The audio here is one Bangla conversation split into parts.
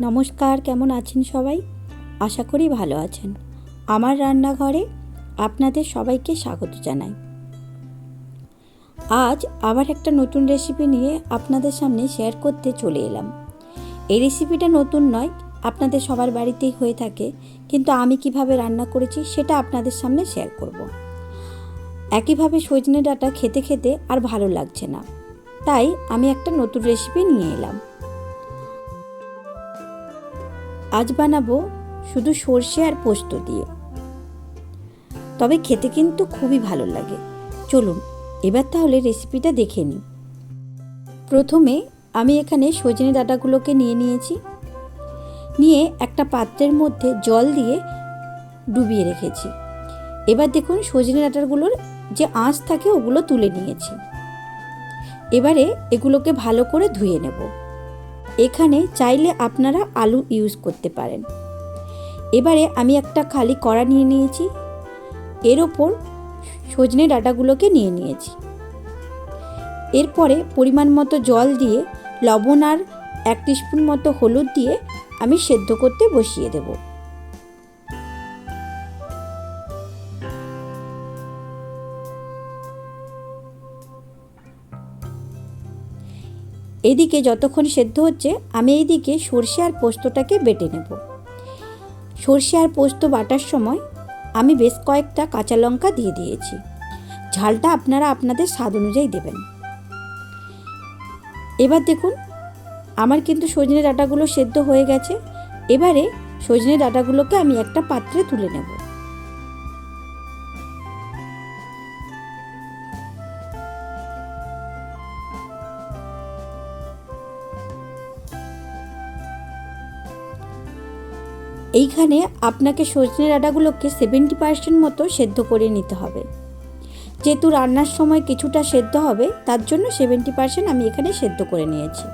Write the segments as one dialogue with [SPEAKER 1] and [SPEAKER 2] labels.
[SPEAKER 1] নমস্কার, কেমন আছেন সবাই? আশা করি ভালো আছেন। আমার রান্নাঘরে আপনাদের সবাইকে স্বাগত জানাই। আজ আবার একটা নতুন রেসিপি নিয়ে আপনাদের সামনে শেয়ার করতে চলে এলাম। এই রেসিপিটা নতুন নয়, আপনাদের সবার বাড়িতেই হয়ে থাকে, কিন্তু আমি কীভাবে রান্না করেছি সেটা আপনাদের সামনে শেয়ার করব। একইভাবে সজনে ডাঁটা খেতে খেতে আর ভালো লাগছে না। তাই আমি একটা নতুন রেসিপি নিয়ে এলাম। আজ বানাবো শুধু সর্ষে আর পোস্ত দিয়ে। তবে খেতে কিন্তু খুবই ভালো লাগে। চলুন, এবার তাহলে রেসিপিটা দেখে নিই। প্রথমে আমি এখানে সজনে ডাঁটাগুলোকে নিয়ে নিয়েছি। নিয়ে একটা পাত্রের মধ্যে জল দিয়ে ডুবিয়ে রেখেছি। এবার দেখুন, সজনে ডাঁটাগুলোর যে আঁশ থাকে, ওগুলো তুলে নিয়েছি। এবারে এগুলোকে ভালো করে ধুয়ে নেব। এখানে চাইলে আপনারা আলু ইউজ করতে পারেন। এবারে আমি একটা খালি কড়া নিয়ে নিয়েছি। এর ওপর সজনে ডাটাগুলোকে নিয়ে নিয়েছি। এরপরে পরিমাণ মতো জল দিয়ে লবণ আর এক স্পুন মতো হলুদ দিয়ে আমি সেদ্ধ করতে বসিয়ে দেব। এদিকে যতক্ষণ সেদ্ধ হচ্ছে, আমি এইদিকে সর্ষে আর পোস্তটাকে বেটে নেব। সর্ষে আর পোস্ত বাটার সময় আমি বেশ কয়েকটা কাঁচা লঙ্কা দিয়ে দিয়েছি। ঝালটা আপনারা আপনাদের স্বাদ অনুযায়ী দেবেন। এবার দেখুন, আমার কিন্তু সজনে ডাঁটাগুলো সেদ্ধ হয়ে গেছে। এবারে সজনে ডাঁটাগুলোকে আমি একটা পাত্রে তুলে নেব। এইখানে আপনাকে সজনে ডাঁটাগুলোকে সেভেন্টি পার্সেন্ট মতো সেদ্ধ করে নিতে হবে। যেহেতু রান্নার সময় কিছুটা সেদ্ধ হবে, তার জন্য সেভেন্টি পার্সেন্ট আমি এখানে সেদ্ধ করে নিয়েছি।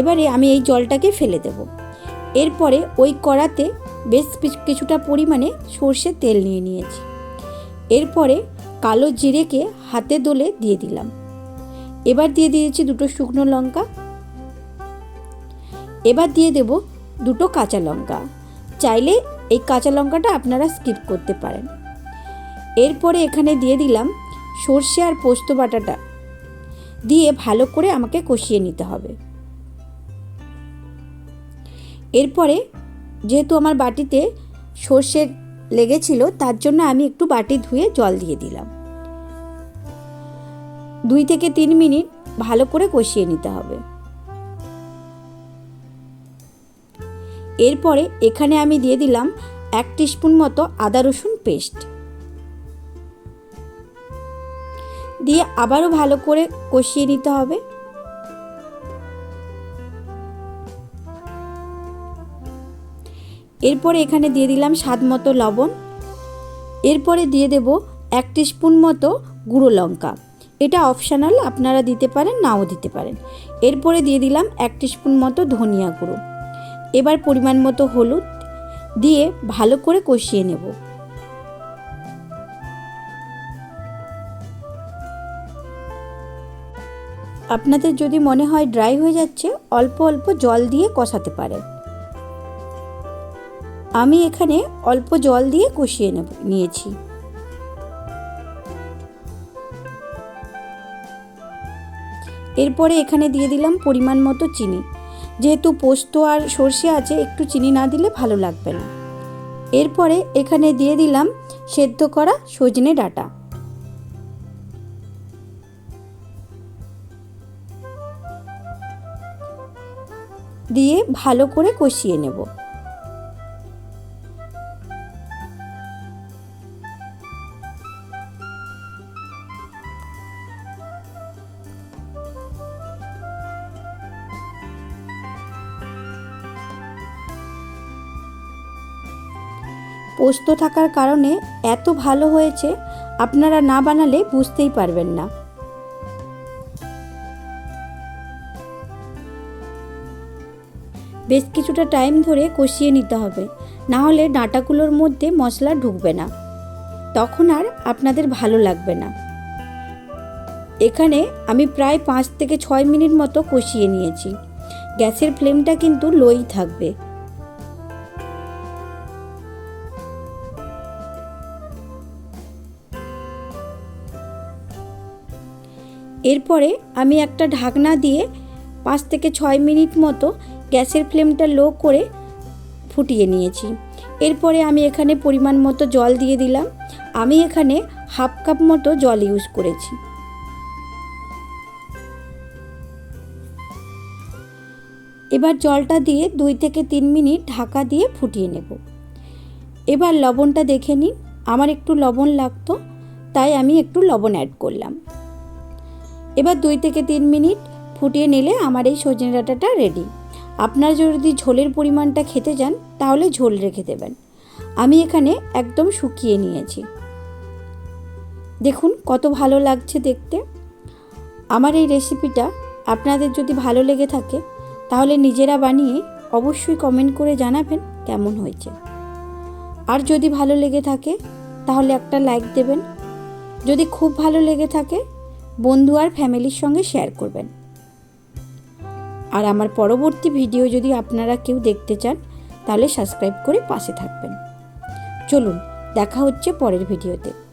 [SPEAKER 1] এবারে আমি এই জলটাকে ফেলে দেব। এরপরে ওই কড়াতে বেশ কিছুটা পরিমাণে সর্ষের তেল নিয়ে নিয়েছি। এরপরে কালো জিরেকে হাতে দোলে দিয়ে দিলাম। এবার দিয়ে দিয়েছি দুটো শুকনো লঙ্কা। এবার দিয়ে দেব দুটো কাঁচা লঙ্কা। চাইলে এই কাঁচা লঙ্কাটা আপনারা স্কিপ করতে পারেন। এরপরে এখানে দিয়ে দিলাম সর্ষে আর পোস্ত বাটাটা। দিয়ে ভালো করে আমাকে কষিয়ে নিতে হবে। এরপরে যেহেতু আমার বাটিতে সর্ষে লেগেছিল, তার জন্য আমি একটু বাটি ধুয়ে জল দিয়ে দিলাম। দুই থেকে তিন মিনিট ভালো করে কষিয়ে নিতে হবে। এরপরে এখানে আমি দিয়ে দিলাম এক স্পুন মতো আদা রসুন পেস্ট। দিয়ে আবারও ভালো করে কষিয়ে নিতে হবে। এরপরে এখানে দিয়ে দিলাম স্বাদ মতো লবণ। এরপরে দিয়ে দেব এক স্পুন মতো গুঁড়ো লঙ্কা। এটা অপশানাল, আপনারা দিতে পারেন, নাও দিতে পারেন। এরপরে দিয়ে দিলাম এক স্পুন মতো ধনিয়া গুঁড়ো। এবার পরিমাণ মতো হলুদ দিয়ে ভালো করে কষিয়ে নেব। আপনাদের যদি মনে হয় ড্রাই হয়ে যাচ্ছে, অল্প অল্প জল দিয়ে কষাতে পারেন। আমি এখানে অল্প জল দিয়ে কষিয়ে নেব, নিয়েছি। এরপরে এখানে দিয়ে দিলাম পরিমাণ মতো চিনি। যেহেতু পোস্ত আর সর্ষে আছে, একটু চিনি না দিলে ভালো লাগবে না। এরপরে এখানে দিয়ে দিলাম সেদ্ধ করা সজনে ডাটা। দিয়ে ভালো করে কষিয়ে নেব। পোস্ত থাকার কারণে এত ভালো হয়েছে, আপনারা না বানালে বুঝতেই পারবেন না। বেশ কিছুটা টাইম ধরে কষিয়ে নিতে হবে, না হলে ডাঁটাগুলোর মধ্যে মশলা ঢুকবে না। তখন আর আপনাদের ভালো লাগবে না। এখানে আমি প্রায় পাঁচ থেকে ছয় মিনিট মতো কষিয়ে নিয়েছি। গ্যাসের ফ্লেমটা কিন্তু লোই থাকবে। এরপরে আমি একটা ঢাকনা দিয়ে পাঁচ থেকে ছয় মিনিট মতো গ্যাসের ফ্লেমটা লো করে ফুটিয়ে নিয়েছি। এরপরে আমি এখানে পরিমাণ মতো জল দিয়ে দিলাম। আমি এখানে হাফ কাপ মতো জল ইউজ করেছি। এবার জলটা দিয়ে দুই থেকে তিন মিনিট ঢাকা দিয়ে ফুটিয়ে নেব। এবার লবণটা দেখে নিন। আমার একটু লবণ লাগতো, তাই আমি একটু লবণ অ্যাড করলাম। এবার দুই থেকে তিন মিনিট ফুটিয়ে নিলে আমার এই সজনে ডাঁটাটা রেডি আপনারা যদি ঝোলের পরিমাণটা খেতে চান, তাহলে ঝোল রেখে দেবেন। আমি এখানে একদম শুকিয়ে নিয়েছি। দেখুন কত ভালো লাগছে দেখতে। আমার এই রেসিপিটা আপনাদের যদি ভালো লেগে থাকে, তাহলে নিজেরা বানিয়ে অবশ্যই কমেন্ট করে জানাবেন কেমন হয়েছে। আর যদি ভালো লেগে থাকে, তাহলে একটা লাইক দেবেন। যদি খুব ভালো লেগে থাকে বন্ধু আর ফ্যামিলির সঙ্গে শেয়ার করবেন। আর আমার পরবর্তী ভিডিও যদি আপনারা কেউ দেখতে চান, তাহলে সাবস্ক্রাইব করে পাশে থাকবেন। চলুন, দেখা হচ্ছে পরের ভিডিওতে।